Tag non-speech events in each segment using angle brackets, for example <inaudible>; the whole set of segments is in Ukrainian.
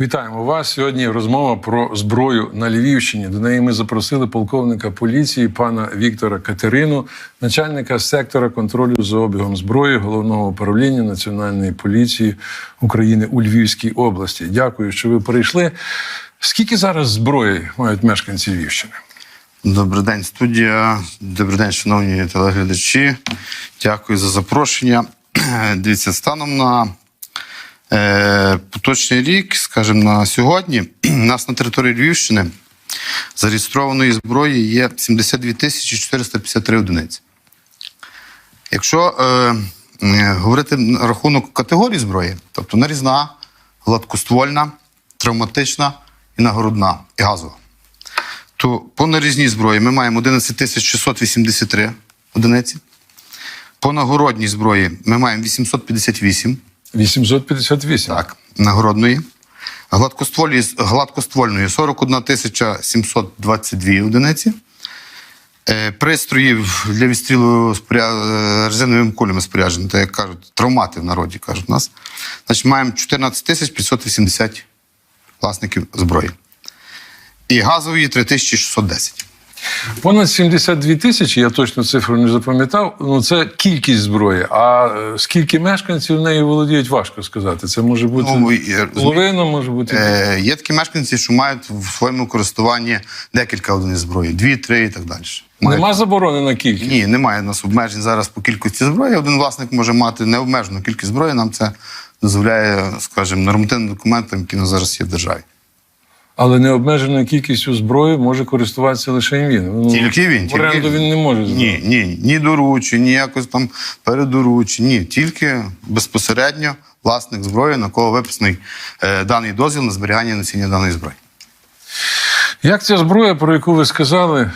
Вітаємо вас. Сьогодні розмова про зброю на Львівщині. До неї ми запросили полковника поліції пана Віктора Катерину, начальника сектора контролю за обігом зброї головного управління Національної поліції України у Львівській області. Дякую, що ви прийшли. Скільки зараз зброї мають мешканці Львівщини? Добрий день, студія. Добрий день, шановні телеглядачі. Дякую за запрошення. <clears throat> Дивіться, станом на поточний рік, скажімо, на сьогодні, <clears throat> у нас на території Львівщини зареєстрованої зброї є 72 тисячі 453 одиниці. Якщо е, е, говорити на рахунок категорій зброї, тобто нарізна, гладкоствольна, травматична і нагородна і газова то по нарізній зброї ми маємо 11 тисяч 683 одиниці. По нагородній зброї ми маємо 858 858. так, нагородної. Гладкоствольної, гладкоствольної 41 тисяча 722 одиниці. Е, Пристроїв для відстрілу споря... е, резиновими кулями споряджені, так як кажуть, травмати в народі кажуть нас. Значить, маємо 14 тисяч 580 власників зброї. І газової 3610. Понад 72 тисячі, я точно цифру не запам'ятав. Ну це кількість зброї. А е, скільки мешканців нею володіють, важко сказати. Це може бути Ну, е, половина, може бути. Е, є такі мешканці, що мають в своєму користуванні декілька одиниць зброї, дві, три і так далі. Мають- Нема заборони на кількість. Ні, немає у нас обмежень зараз по кількості зброї. Один власник може мати необмежену кількість зброї. Нам це дозволяє, скажімо, нормативним документам, які у нас зараз є в державі. Але необмеженою кількістю зброї може користуватися лише він. Ну, Тільки він. В оренду він не може Ні, здавати. ні, ні доручень, ні якось там передоручень, ні. Тільки безпосередньо власник зброї, на кого виписаний е, даний дозвіл на зберігання носіння даної зброї. Як ця зброя, про яку ви сказали,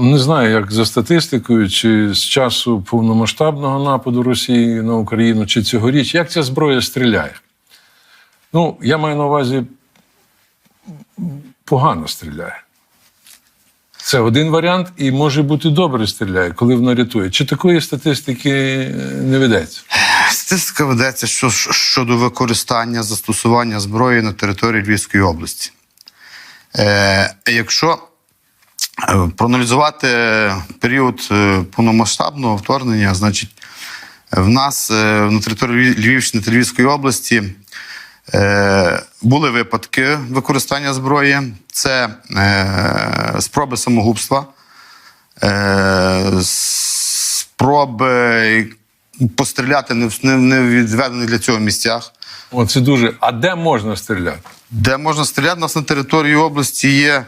не знаю, як за статистикою, чи з часу повномасштабного нападу Росії на Україну, чи цьогоріч, як ця зброя стріляє? Ну, я маю на увазі погано стріляє. Це один варіант, і може бути добре стріляє, коли вона рятує. Чи такої статистики е, не ведеться? Статистика ведеться що, щодо використання застосування зброї на території Львівської області. Е, якщо е, проаналізувати період е, повномасштабного вторгнення, значить, в нас на території Львівщини та Львівської області були випадки використання зброї. Це е, спроби самогубства, е, спроби постріляти не в не невідведених для цього місцях. О, це дуже. А де можна стріляти? Де можна стріляти? У нас на території області є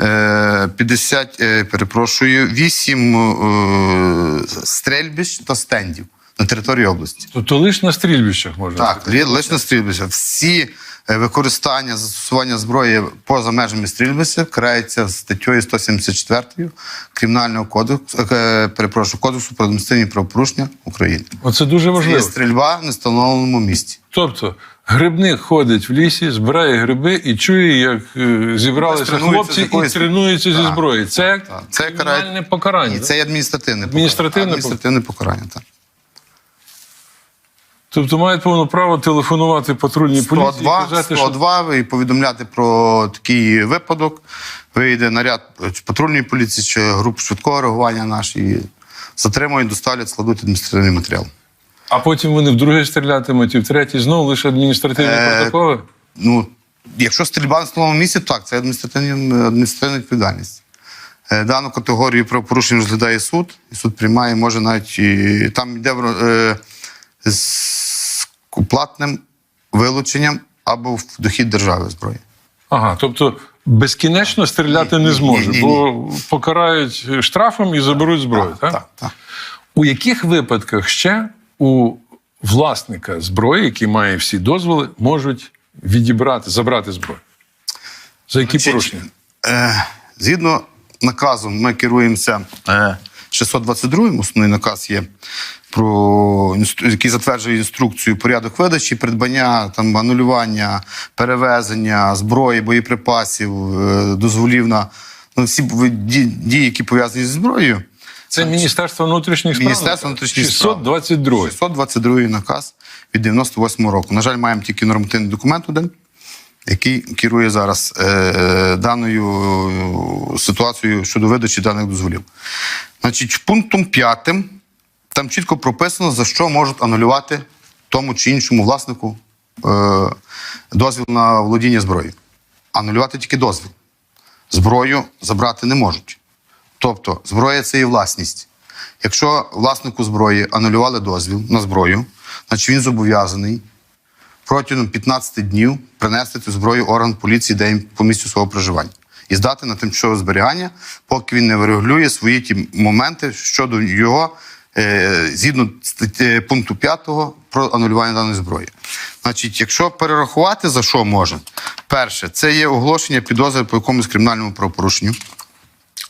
е, 50, е, перепрошую, 8 е, стрельбищ та стендів на території області. Тобто лише на стрільбищах можна Так, лі- лише на стрільбища. Всі е, використання, застосування зброї поза межами стрільбища карається статтею 174 Кримінального кодексу, е, перепрошую, кодексу про адміністративні правопорушення України. Оце дуже важливо. Це стрільба в нестановленому місці. Тобто грибник ходить в лісі, збирає гриби і чує, як е, зібралися хлопці і тренуються зі зброєю. Це. Це кримінальне карає- покарання. І це адміністративне, Адміністративне покарання. адміністративне покарання. Так. Тобто мають повне право телефонувати патрульній поліції 102, і казати, що і повідомляти про такий випадок. Вийде наряд патрульної поліції чи груп швидкого реагування наш і затримують, доставлять, складуть адміністративний матеріал. а потім вони вдруге стрілятимуть, і втретє знову лише адміністративні Е, протоколи. Ну, якщо стрільба на столовому місці, так, це адміністративна, адміністративна відповідальність. Е, Дану категорію правопорушень розглядає суд, і суд приймає, може навіть і там йде е, з платним вилученням або в дохід держави зброї. Ага, тобто безкінечно стріляти Ні, не зможе, ні, ні, бо покарають штрафом і заберуть зброю. Так, так, так. У яких випадках ще у власника зброї, який має всі дозволи, можуть відібрати, забрати зброю? За які Значить, порушення? Е, згідно наказу, ми керуємося е, 622 основний наказ є, про який затверджує інструкцію порядок видачі, придбання, там, анулювання, перевезення зброї, боєприпасів, е, дозволів на ну, всі дії, які пов'язані зі зброєю. Це Міністерство внутрішніх справ? Міністерство внутрішніх справ. 622. 622 наказ від 98 року. На жаль, маємо тільки нормативний документ один. який керує зараз е, даною ситуацією щодо видачі даних дозволів. Значить, пунктом п'ятим там чітко прописано, за що можуть анулювати тому чи іншому власнику е, дозвіл на володіння зброєю. Анулювати тільки дозвіл. Зброю забрати не можуть. Тобто, зброя це є власність. Якщо власнику зброї анулювали дозвіл на зброю, значить він зобов'язаний протягом 15 днів принести цю зброю орган поліції, де по місцю свого проживання, і здати на тимчасове зберігання, поки він не врегулює свої ті моменти щодо його згідно пункту 5 про анулювання даної зброї. Значить, якщо перерахувати за що може, перше, це є оголошення підозри по якомусь кримінальному правопорушенню,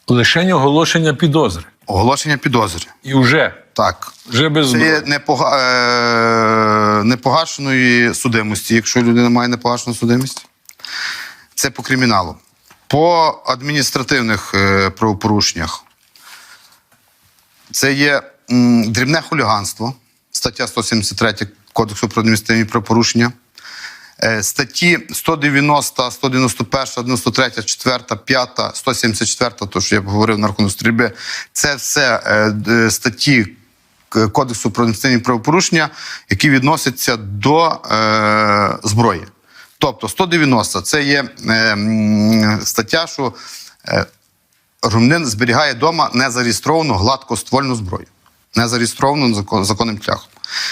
Лишень оголошення підозри. оголошення підозри. І вже, Так, вже без Це є непога... е, непогашеної судимості, якщо людина має непогашену судимість. Це по криміналу. По адміністративних е, правопорушеннях це є дрібне хуліганство, стаття 173 Кодексу про адміністративні правопорушення. Е, Статті 190, 191, 93, 4, 5, 174, то що я говорив на рахунок стрільби, це все е, статті Кодексу про адміністративні правопорушення, які відносяться до е, зброї. Тобто 190 це є е, стаття, що е, громадянин зберігає вдома незареєстровану гладкоствольну зброю. Незареєстровану закон- законним шляхом.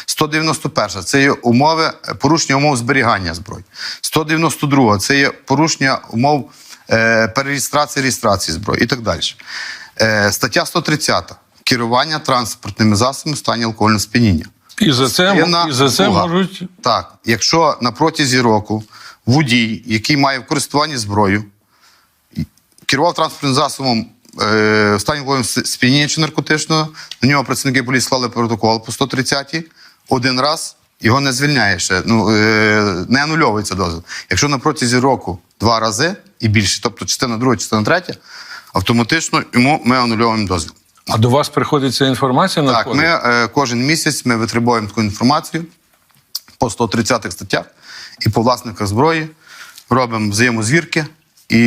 191 це є умови порушення умов зберігання зброї. 192 це є порушення умов е, перереєстрації реєстрації зброї і так далі. Е, стаття 130 керування транспортними засобами в стані алкогольного сп'яніння. І за це, і за це можуть Так, якщо на протязі року водій, який має в користуванні зброю, керував транспортним засобом в стані алкогольного сп'яніння чи наркотичного, на нього працівники поліції склали протокол по 130 один раз. Його не звільняє ще, ну е, не анульовується дозвіл. Якщо на протязі року два рази і більше, тобто частина друга, частина третя, автоматично йому ми анульовуємо дозвіл. А до вас приходить ця інформація Так, ми е, кожен місяць ми витребуємо таку інформацію по 130 статтях і по власниках зброї, робимо взаємозвірки. І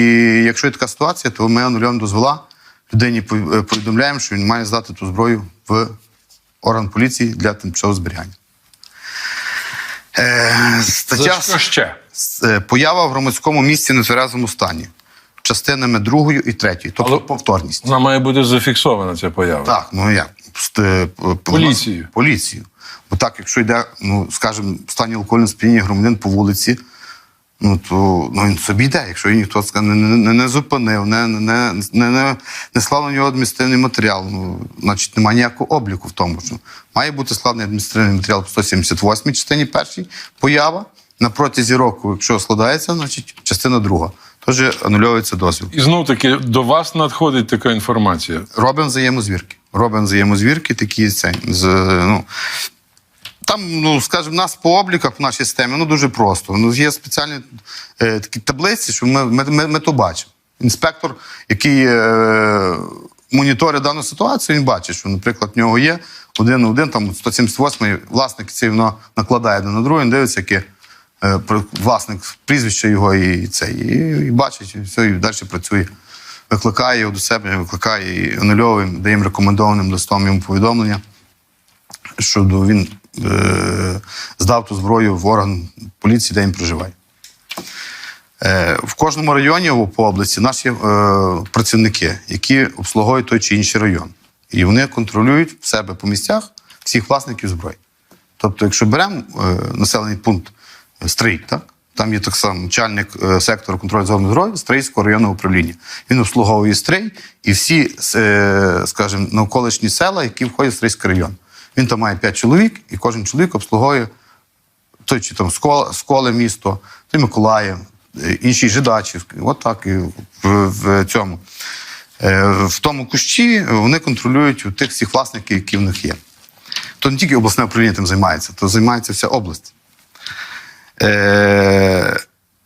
якщо є така ситуація, то ми анулюємо дозвола, людині е, повідомляємо, що він має здати ту зброю в орган поліції для тимчасового зберігання. Е, стаття За що ще? е, поява в громадському місці в нетверезому стані. Частинами другою і третьою, тобто Але- повторність. Вона має бути зафіксована ця поява. Так, ну як? Е, п- п- Поліцією. Поліцію. Бо так, якщо йде, ну, скажімо, в стані алкогольного сп'яніння громадян по вулиці, ну то ну, він собі йде, якщо її ніхто не, не, не зупинив, не, не, не, не, не, склав на нього адміністративний матеріал, ну, значить немає ніякого обліку в тому, що має бути складений адміністративний матеріал по 178 частині першій поява. На протязі року, якщо складається, значить частина друга. Тож анульовується дозвіл. І знов таки до вас надходить така інформація. Робимо взаємозвірки. Робимо взаємозвірки такі це, з, ну, там, ну, скажімо, нас по обліках в нашій системі ну, дуже просто. Ну, є спеціальні е, такі таблиці, що ми, ми, ми, ми то бачимо. Інспектор, який е, моніторить дану ситуацію, він бачить, що, наприклад, в нього є один на один, там 178-й власник це воно накладає один на другий, він дивиться, яке е, власник прізвище його і це, і, і бачить, і все, і далі працює. Викликає його до себе, викликає і анульовує, даємо рекомендованим листом йому повідомлення що до- він здав ту зброю в орган поліції, де він проживає. Е, в кожному районі по області наші е, працівники, які обслуговують той чи інший район. І вони контролюють в себе по місцях всіх власників зброї. Тобто, якщо беремо е, населений пункт е, Стрий, так? там є так само начальник е, сектору контролю за зброї Стрийського районного управління. Він обслуговує Стрий і всі, е, скажімо, навколишні села, які входять в Стрийський район. Він там має 5 чоловік, і кожен чоловік обслуговує той чи там Сколе, місто, той Миколаїв, е, інші Жидачів. От так і в, в цьому. Е, В тому кущі вони контролюють тих всіх власників, які в них є. То не тільки обласне управління тим займається, то займається вся область. Е,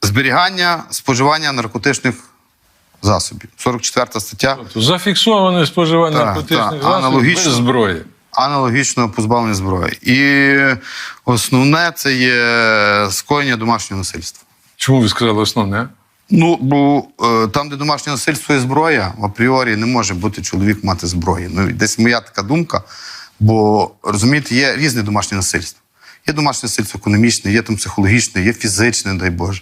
зберігання, споживання наркотичних засобів. 44 стаття. Тобто зафіксоване споживання Так, наркотичних так, засобів аналогічно. без зброї. Аналогічно позбавлення зброї. І основне це є скоєння домашнього насильства. Чому ви сказали основне? Ну, бо е, там, де домашнє насильство і зброя, апріорі не може бути чоловік мати зброї. Ну, десь моя така думка. Бо розумієте, є різне домашнє насильство. Є домашнє насильство економічне, є там психологічне, є фізичне, дай Боже.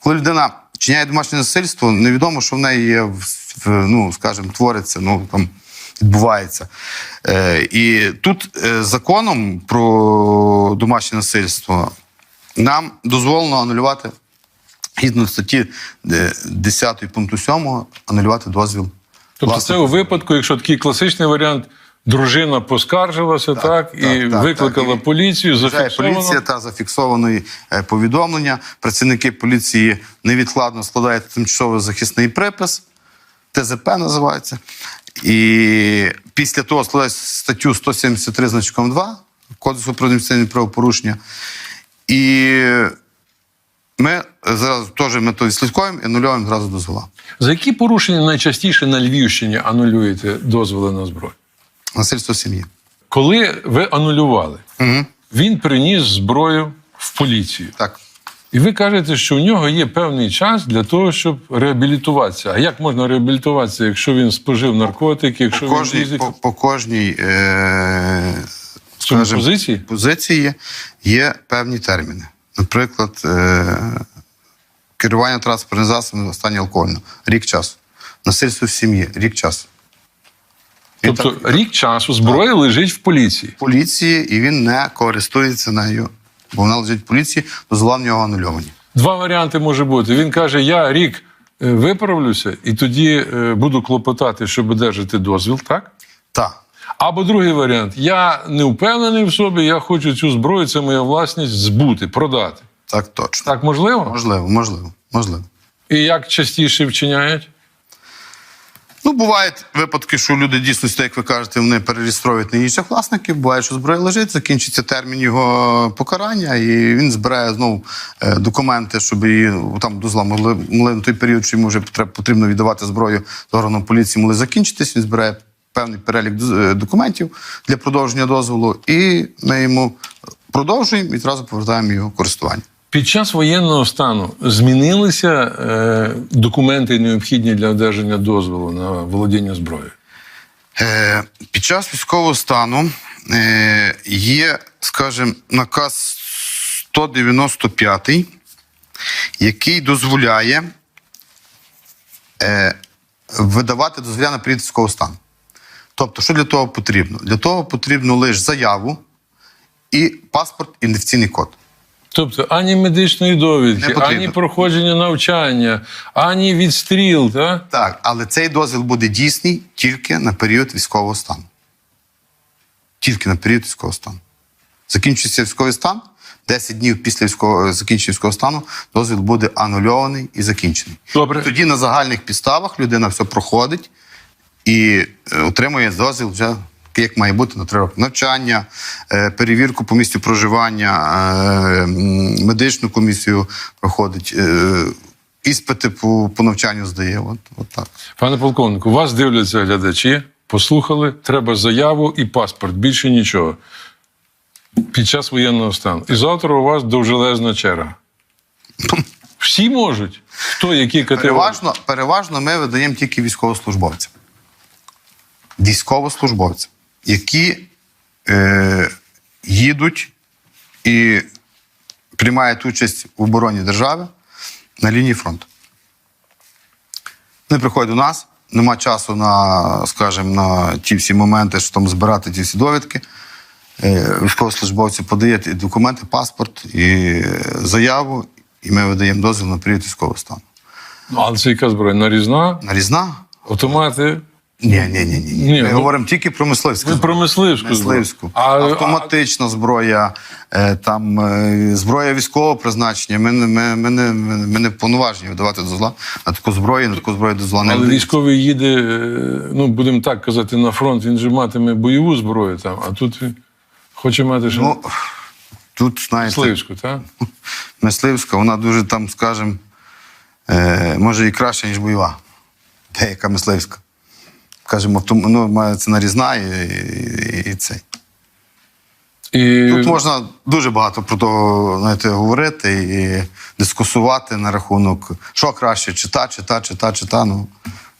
Коли людина чиняє домашнє насильство, невідомо, що в неї є, в, в- ну, скажімо, твориться, ну там відбувається. Е, і тут е, законом про домашнє насильство нам дозволено анулювати згідно статті е, 10 пункту 7 анулювати дозвіл. Тобто, власника. це у випадку, якщо такий класичний варіант, дружина поскаржилася, так, і так, так, викликала так. Поліцію, зафіксовано. поліція та зафіксовано е, повідомлення. Працівники поліції невідкладно складають тимчасовий захисний припис, ТЗП називається. І після того складають статтю 173 значком 2 Кодексу про адміністративні правопорушення. І ми зараз теж ми то відслідковуємо і анульовуємо зразу дозвола. За які порушення найчастіше на Львівщині анулюєте дозволи на зброю? Насильство сім'ї. Коли ви анулювали, Угу. він приніс зброю в поліцію. Так. І ви кажете, що у нього є певний час для того, щоб реабілітуватися. А як можна реабілітуватися, якщо він спожив наркотики, якщо По він кожній, по, по кожній е, скажімо, позиції? позиції є певні терміни. Наприклад, е, керування транспортним засобом в стані алкогольного рік часу. Насильство в сім'ї рік часу. І Тобто так, рік часу зброя лежить в поліції. в поліції, і він не користується нею, бо вона лежить в поліції, дозвола в нього анульовані. Два варіанти може бути. Він каже: я рік е, виправлюся і тоді е, буду клопотати, щоб одержати дозвіл, так? Так. Або другий варіант: я не впевнений в собі, я хочу цю зброю, це моя власність, збути, продати. Так точно. Так можливо? Можливо, можливо, можливо. І як частіше вчиняють? Ну, бувають випадки, що люди дійсно, як ви кажете, вони перереєстровують на інших власників. Буває, що зброя лежить, закінчиться термін його покарання, і він збирає знову е, документи, щоб її там дозвола могли, могли на той період, що йому вже потрібно віддавати зброю з органом поліції, могли закінчитись. Він збирає певний перелік е, документів для продовження дозволу, і ми йому продовжуємо і одразу повертаємо його користування. Під час воєнного стану змінилися е, документи, необхідні для одержання дозволу на володіння зброєю. Е, Під час військового стану е, є, скажімо, наказ 195, який дозволяє е, видавати дозволяє на період військового стану. Тобто, що для того потрібно? Для того потрібно лише заяву і паспорт, ідентифікаційний код. Тобто ані медичної довідки, ані проходження навчання, ані відстріл, так? Так, але цей дозвіл буде дійсний тільки на період військового стану. Тільки на період військового стану. Закінчується військовий стан, 10 днів після військового закінчення військового стану дозвіл буде анульований і закінчений. Добре. Тоді на загальних підставах людина все проходить і е, отримує дозвіл вже. Як має бути на три роки навчання, е, перевірку по місцю проживання, е, медичну комісію проходить, е, іспити по, по навчанню здає. От, от так. Пане полковнику, вас дивляться глядачі, послухали, треба заяву і паспорт, більше нічого. Під час воєнного стану. І завтра у вас довжелезна черга. <laughs> Всі можуть. Хто які категорії? Переважно, переважно ми видаємо тільки військовослужбовцям. Військовослужбовцям, які е, їдуть і приймають участь в обороні держави на лінії фронту. Вони приходять до нас, нема часу на, скажімо, на ті всі моменти, що там збирати ті всі довідки. Е, Військовослужбовці подають і документи, паспорт, і заяву, і ми видаємо дозвіл на період військового стану. Ну, але це яка зброя? Нарізна, Нарізна? автомати. Ні, ні, ні, ні. Ні, Ми ну, говоримо тільки про мисливську. Ви про мисливську. Мисливську. А, Автоматична зброя, е, там е, зброя військового призначення. Ми, не- ми, ми, не, ми, ми не повноважені видавати дозвола на таку зброю, на таку зброю дозвола не Але видається. військовий їде, е, ну будемо так казати, на фронт, він же матиме бойову зброю там, а тут він хоче мати ще Ну, тут, знаєте, мисливську, так? <laughs> мисливська, вона дуже там, скажімо, е, може і краще, ніж бойова. Деяка мисливська. Кажемо, тому ну, ціна це нарізна і, і, і цей. І Тут можна дуже багато про то знаєте, говорити і дискусувати на рахунок, що краще, чи та, чи та, чи та, чи та. Ну,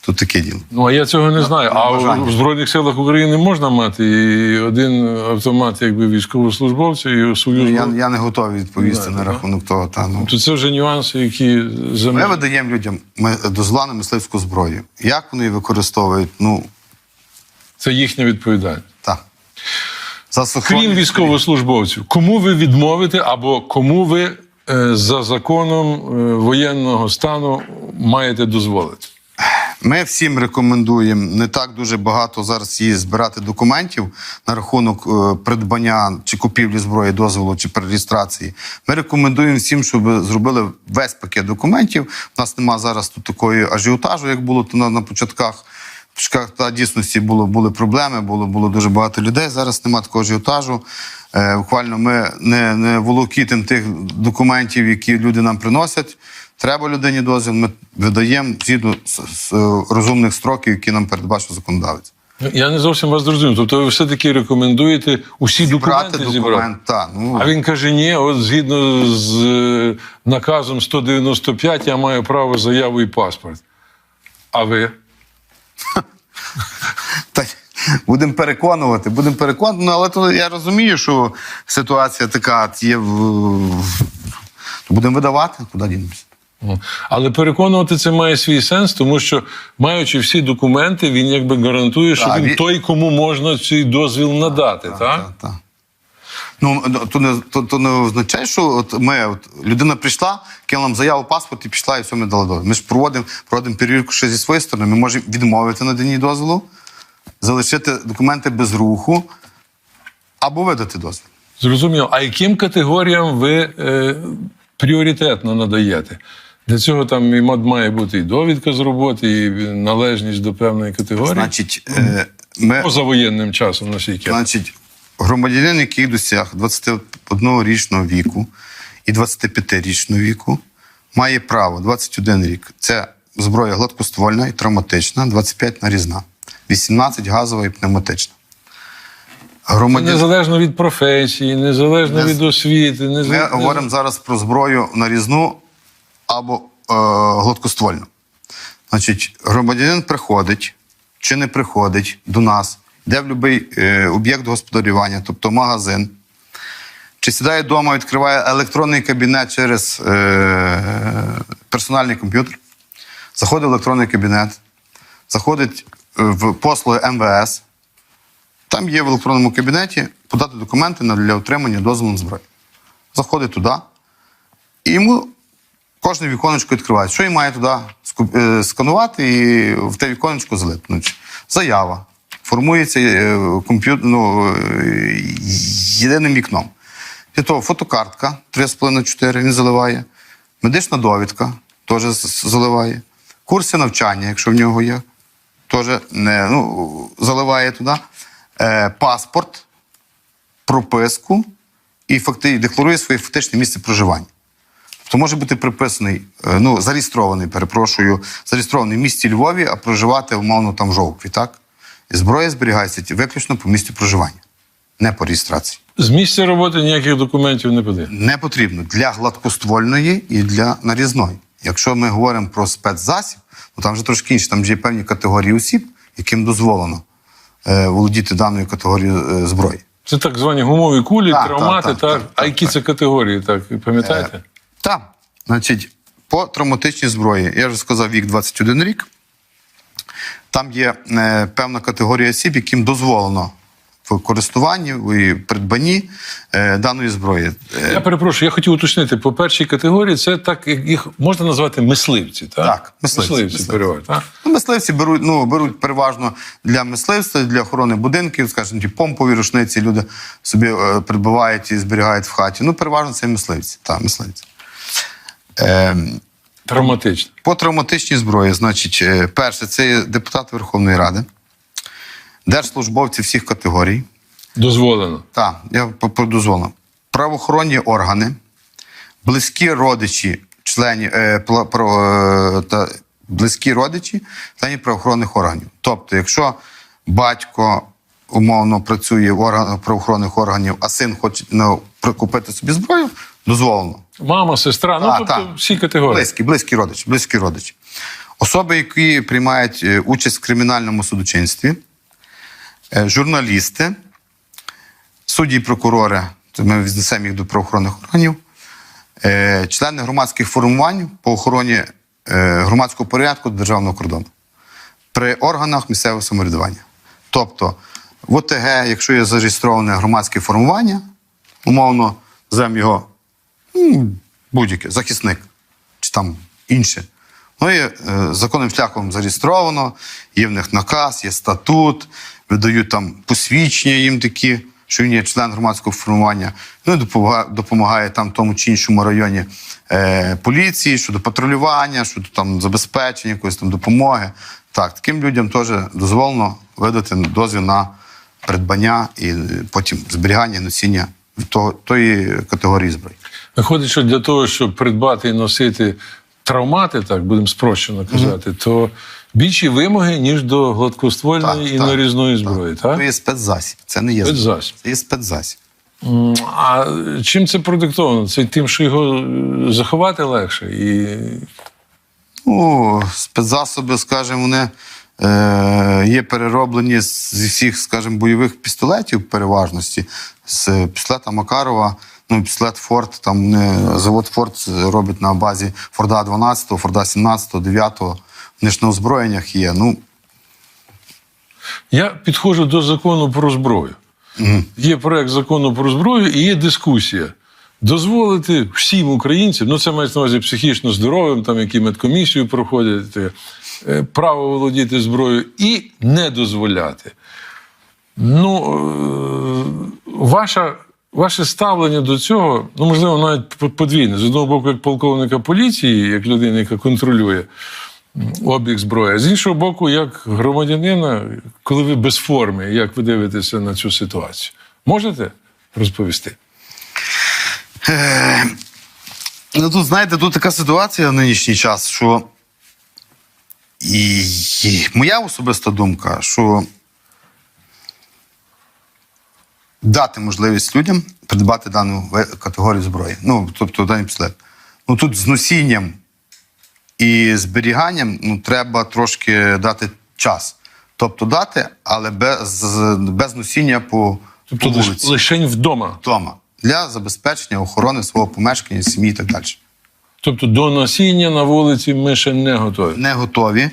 тут таке діло. Ну, а я цього не знаю. А в Збройних силах України можна мати і один автомат, якби військовослужбовця, і свою Ну, Я, я не готовий відповісти Знаєте, на да? рахунок того. Та, ну. То це вже нюанси, які за Ми видаємо людям ми- на мисливську зброю. Як вони її використовують? Ну, це їхня відповідальність. так. За Крім військовослужбовців, кому ви відмовите або кому ви е, за законом е, воєнного стану маєте дозволити? Ми всім рекомендуємо не так дуже багато зараз є збирати документів на рахунок е, придбання чи купівлі зброї, дозволу чи перереєстрації. Ми рекомендуємо всім, щоб зробили весь пакет документів. У нас немає зараз тут такої ажіотажу, як було на, на початках. Та дійсності було, були проблеми, було, було дуже багато людей. Зараз немає такого ажіотажу. Е, буквально ми не, не волокітимо тих документів, які люди нам приносять. Треба людині дозвіл, ми видаємо згідно з, е, розумних строків, які нам передбачив законодавець. Ну, Я не зовсім вас зрозумів. Тобто ви все-таки рекомендуєте усі документи Брати зібрати? документ, так. Ну, А він каже: ні, от згідно з е, наказом 195 я маю право заяву і паспорт. А ви? <laughs> Будемо переконувати, будемо переконувати. Ну, але то я розумію, що ситуація така є. В- будемо видавати, куди дінемося. Але переконувати це має свій сенс, тому що, маючи всі документи, він якби гарантує, що він той, кому можна цей дозвіл надати. Так, Так, так. Ну, ну, то не, то, то не означає, що от ми, от, людина прийшла, кинула нам заяву, паспорт і пішла, і все ми дали дозвіл. Ми ж проводимо, проводимо перевірку ще зі своєї сторони. Ми можемо відмовити наданні дозволу, залишити документи без руху або видати дозвіл. Зрозуміло. А яким категоріям ви е, пріоритетно надаєте? Для цього там і мод- має бути і довідка з роботи, і належність до певної категорії. Значить, е, ми, Поза воєнним часом, наскільки. я значить, громадянин, який досяг 21-річного віку і 25-річного віку, має право 21 рік. Це зброя гладкоствольна і травматична, 25 нарізна, 18 газова і пневматична. Громадян... Незалежно від професії, незалежно Не від освіти, Ми говоримо зараз про зброю нарізну або е, гладкоствольну. Значить, громадянин приходить чи не приходить до нас, йде в будь-який е, об'єкт господарювання, тобто магазин, чи сідає вдома, відкриває електронний кабінет через е, персональний комп'ютер, заходить в електронний кабінет, заходить е, в послуги МВС. Там є в електронному кабінеті подати документи для отримання дозволу на зброю. Заходить туди, і йому кожне віконечко відкриває. Що він має туди е, сканувати і в те віконечко залипнути. Заява. Формується е, комп'ютер, ну, е, єдиним вікном. Для того фотокартка 3,5-4 він заливає, медична довідка теж заливає, курси навчання, якщо в нього є, теж ну, заливає туди, е, паспорт, прописку і факти, декларує своє фактичне місце проживання. Тобто може бути приписаний, е, ну, зареєстрований, перепрошую, зареєстрований в місті Львові, а проживати, умовно, там в Жовкві, так? І зброя зберігається виключно по місці проживання, не по реєстрації. З місця роботи ніяких документів не подає. Не потрібно для гладкоствольної і для нарізної. Якщо ми говоримо про спецзасіб, ну там вже трошки інше, там вже є певні категорії осіб, яким дозволено е, володіти даною категорією е, зброї. Це так звані гумові кулі, Так, травмати, так, так, так, А так, які це категорії, так, пам'ятаєте? Так, значить, по травматичній зброї, я вже сказав, вік 21 рік. Там є е, певна категорія осіб, яким дозволено в користуванні і придбанні е, даної зброї. Е, Я перепрошую, я хотів уточнити, по першій категорії це так, як їх можна назвати мисливці, так? Так, мисливці, Мисливці, мисливці. переважно, так? Ну, мисливці беруть, ну, беруть переважно для мисливства, для охорони будинків, скажімо, ті помпові рушниці люди собі е, придбавають і зберігають в хаті. Ну, переважно це мисливці. Так, мисливці. Е, Травматично. по травматичній зброї, значить, е, перше, це є депутати Верховної Ради, держслужбовці всіх категорій. Дозволено. Так, я продозволив. Правоохоронні органи, близькі родичі членів е, про, е, та близькі родичі членів правоохоронних органів. Тобто, якщо батько, умовно працює в органах правоохоронних органів, а син хоче ну, прикупити собі зброю, дозволено. Мама, сестра, ну А, тобто так. всі категорії. Близькі, близькі родичі, близькі родичі. Особи, які приймають е, участь в кримінальному судочинстві, е, журналісти, судді і прокурори, то ми віднесемо їх до правоохоронних органів, е, члени громадських формувань по охороні громадського порядку державного кордону при органах місцевого самоврядування. Тобто, в ОТГ, якщо є зареєстроване громадське формування, умовно, називаємо його будь-яке, захисник чи там інше. Ну і е, законним шляхом зареєстровано, є в них наказ, є статут, видають там посвідчення їм такі, що він є член громадського формування. Ну і допомагає, допомагає там тому чи іншому районі е, поліції щодо патрулювання, щодо там забезпечення якоїсь там допомоги. Так, таким людям теж дозволено видати дозвіл на придбання і потім зберігання і носіння того, тої категорії зброї. Виходить, що для того, щоб придбати і носити травмати, так будемо спрощено казати, то більші вимоги, ніж до гладкоствольної і нарізної зброї, так? Це є спецзасіб. Це не є. Спецзасіб. Це є спецзасіб. А чим це продиктовано? Це тим, що його е, заховати легше. І Ну, спецзасоби, скажімо, вони є перероблені з- зі всіх, скажімо, бойових пістолетів переважності. З пістолета Макарова, ну, пістолет Форд, там не, завод Форд робить на базі Форда 12, Форда 17, 9. Вони ж на озброєннях є. Ну, я підходжу до закону про зброю. Є проект закону про зброю і є дискусія. Дозволити всім українцям, ну це мається на увазі психічно здоровим, там які медкомісію проходять, е, право володіти зброєю і не дозволяти. Ну, е, ваша, ваше ставлення до цього, ну, можливо, навіть по- подвійне. З одного боку, як полковника поліції, як людина, яка контролює обіг зброї, а з іншого боку, як громадянина, коли ви без форми, як ви дивитеся на цю ситуацію? Можете розповісти? Ну, тут, знаєте, тут така ситуація в нинішній час, що і, моя особиста думка, що дати можливість людям придбати дану категорію зброї. Ну, тобто даний пістолет. Ну тут з носінням і зберіганням ну, треба трошки дати час. Тобто дати, але без, без носіння по, Тобто по вулиці лишень вдома. вдома для забезпечення охорони свого помешкання, сім'ї і так далі. Тобто до носіння на вулиці ми ще не готові. Не готові.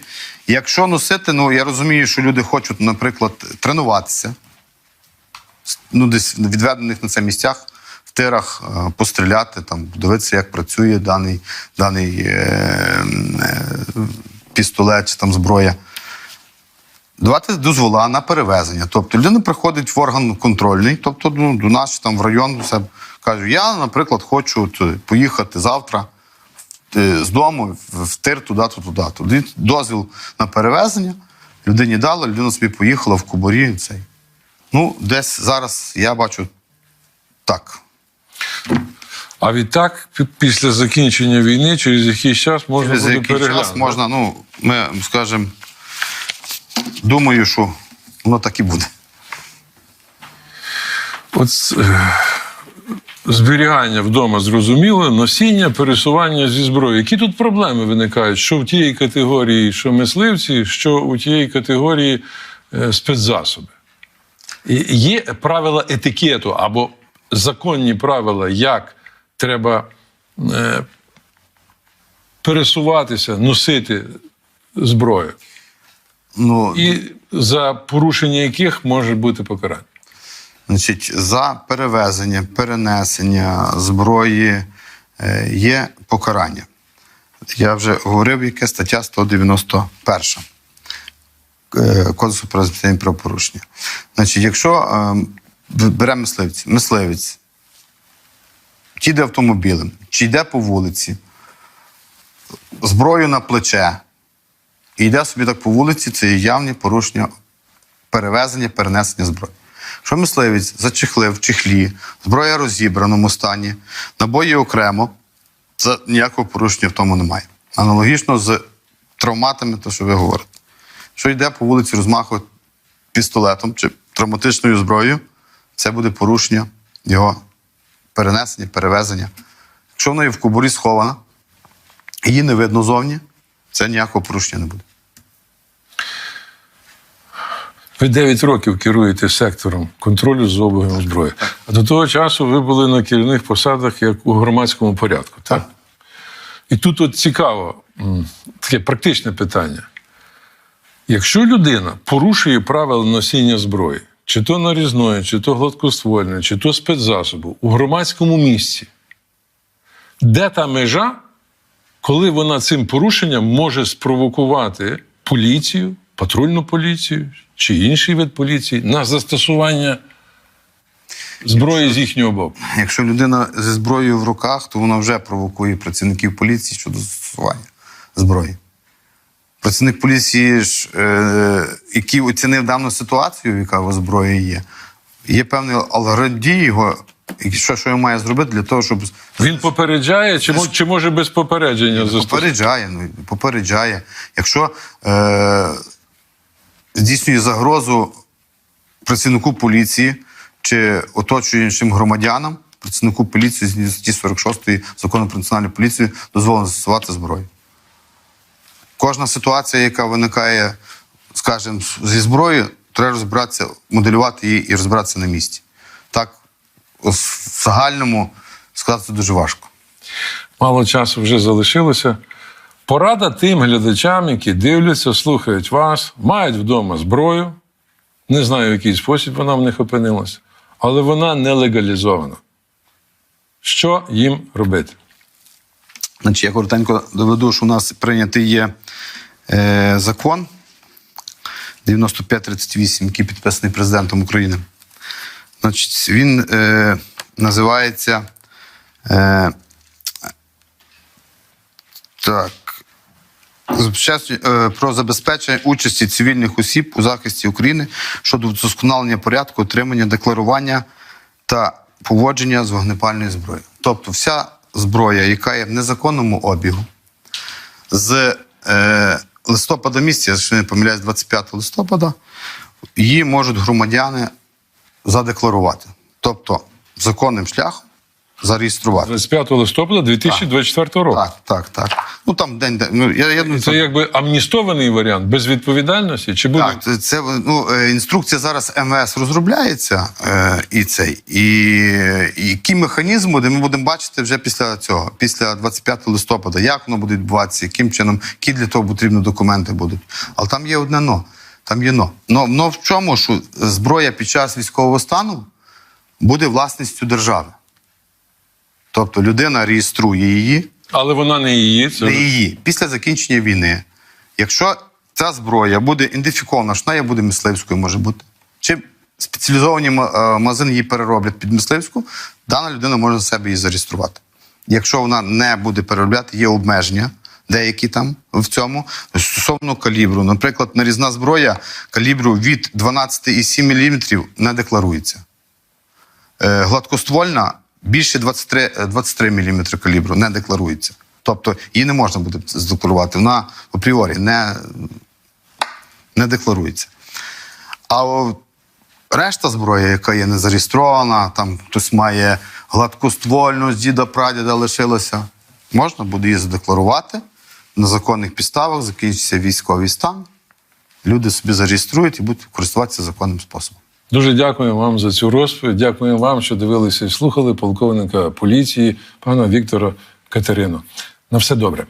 Якщо носити, ну я розумію, що люди хочуть, наприклад, тренуватися, ну, десь в відведених на це місцях, в тирах е, постріляти, там, подивитися, як працює даний, даний е, е, пістолет чи там зброя. Давати дозвола на перевезення. Тобто людина приходить в орган контрольний, тобто ну, до нас там в район все каже: я, наприклад, хочу поїхати завтра е, з дому в тир туди-то, туди-то. Дозвіл на перевезення людині дали, людина собі поїхала в куборі. Цей. Ну, десь зараз я бачу так. А відтак, після закінчення війни, через якийсь час можна Через буде який переглянути. час можна, ну, ми скажемо, думаю, що воно так і буде. От е, зберігання вдома зрозуміло, носіння, пересування зі зброєю. Які тут проблеми виникають? Що в тієї категорії, що мисливці, що у тієї категорії е, спецзасоби? Є правила етикету або законні правила, як треба е, пересуватися, носити зброю, Ну, і за порушення яких може бути покарання. Значить, за перевезення, перенесення зброї е, є покарання. Я вже говорив, яке стаття 191 е, Кодексу про адміністративні правопорушення. Значить, якщо е, беремо мисливці, мисливець, чи йде автомобілем, чи йде по вулиці, зброю на плече, і йде собі так по вулиці, це є явні порушення перевезення, перенесення зброї. Що мисливець зачехлив чехлі, зброя в розібраному стані, набої окремо, це ніякого порушення в тому немає. Аналогічно з травматами, то що ви говорите. Що йде по вулиці, розмахує пістолетом чи травматичною зброєю, це буде порушення його перенесення, перевезення. Якщо вона є в кобурі схована, її не видно зовні, це ніякого порушення не буде. Ви 9 років керуєте сектором контролю за обігом зброї. А до того часу ви були на керівних посадах як у громадському порядку. Так? І тут от цікаво, таке практичне питання. Якщо людина порушує правила носіння зброї, чи то нарізної, чи то гладкоствольної, чи то спецзасобу у громадському місці, де та межа, коли вона цим порушенням може спровокувати поліцію, патрульну поліцію чи інший вид поліції на застосування зброї з їхнього боку? Якщо людина зі зброєю в руках, то вона вже провокує працівників поліції щодо застосування зброї. Працівник поліції, ж, е, який оцінив дану ситуацію, яка у зброї є, є певний алгоритм дії його, і що, що він має зробити для того, щоб Він попереджає, чи, чи може без попередження застосувати? попереджає. Ну, попереджає. Якщо е, здійснює загрозу працівнику поліції чи оточуючим громадянам, працівнику поліції згідно статті 46 закону про національну поліцію дозволено застосувати зброю. Кожна ситуація, яка виникає, скажімо, зі зброєю, треба розбиратися, моделювати її і розбиратися на місці. Так, в загальному сказати дуже важко. Мало часу вже залишилося. Порада тим глядачам, які дивляться, слухають вас, мають вдома зброю. Не знаю, в який спосіб вона в них опинилася, але вона не легалізована. Що їм робити? Значить, я коротенько доведу, що у нас прийнятий є е, закон 9538, який підписаний президентом України. Значить, він е, називається е, так. Е, Про забезпечення участі цивільних осіб у захисті України щодо вдосконалення порядку отримання, декларування та поводження з вогнепальною зброєю. Тобто, вся зброя, яка є в незаконному обігу, з е, листопада місяця, якщо не помиляюсь, 25 листопада, її можуть громадяни задекларувати. Тобто, законним шляхом зареєструвати. 25 листопада 2024 року. Так, так, так. Ну там день, день. Ну, я, я, думаю, Це якби амністований варіант без відповідальності? Чи буде Так, це, це ну, е, інструкція зараз МВС розробляється е, і цей. І, і які механізми, де ми будемо бачити вже після цього, після 25 листопада, як воно буде відбуватися, яким чином, які для того потрібні документи будуть. Але там є одне но. Там є но. Но, но в чому, що зброя під час військового стану буде власністю держави. Тобто людина реєструє її, Але вона не її. Це не її після закінчення війни. Якщо ця зброя буде ідентифікована, що вона є буде мисливською, може бути, чи спеціалізовані е, магазини її перероблять під мисливську, дана людина може на себе її зареєструвати. Якщо вона не буде переробляти, є обмеження. Деякі там в цьому стосовно калібру. Наприклад, нарізна зброя калібру від 12,7 мм не декларується. Е, гладкоствольна більше 23, е, 23 мм калібру не декларується. Тобто її не можна буде задекларувати. Вона апріорі не, не декларується. А решта зброї, яка є не зареєстрована, там хтось має гладкоствольну з діда прадіда лишилося, можна буде її задекларувати на законних підставах, закінчиться військовий стан. Люди собі зареєструють і будуть користуватися законним способом. Дуже дякую вам за цю розповідь. Дякую вам, що дивилися і слухали полковника поліції пана Віктора Катерину. На все добре.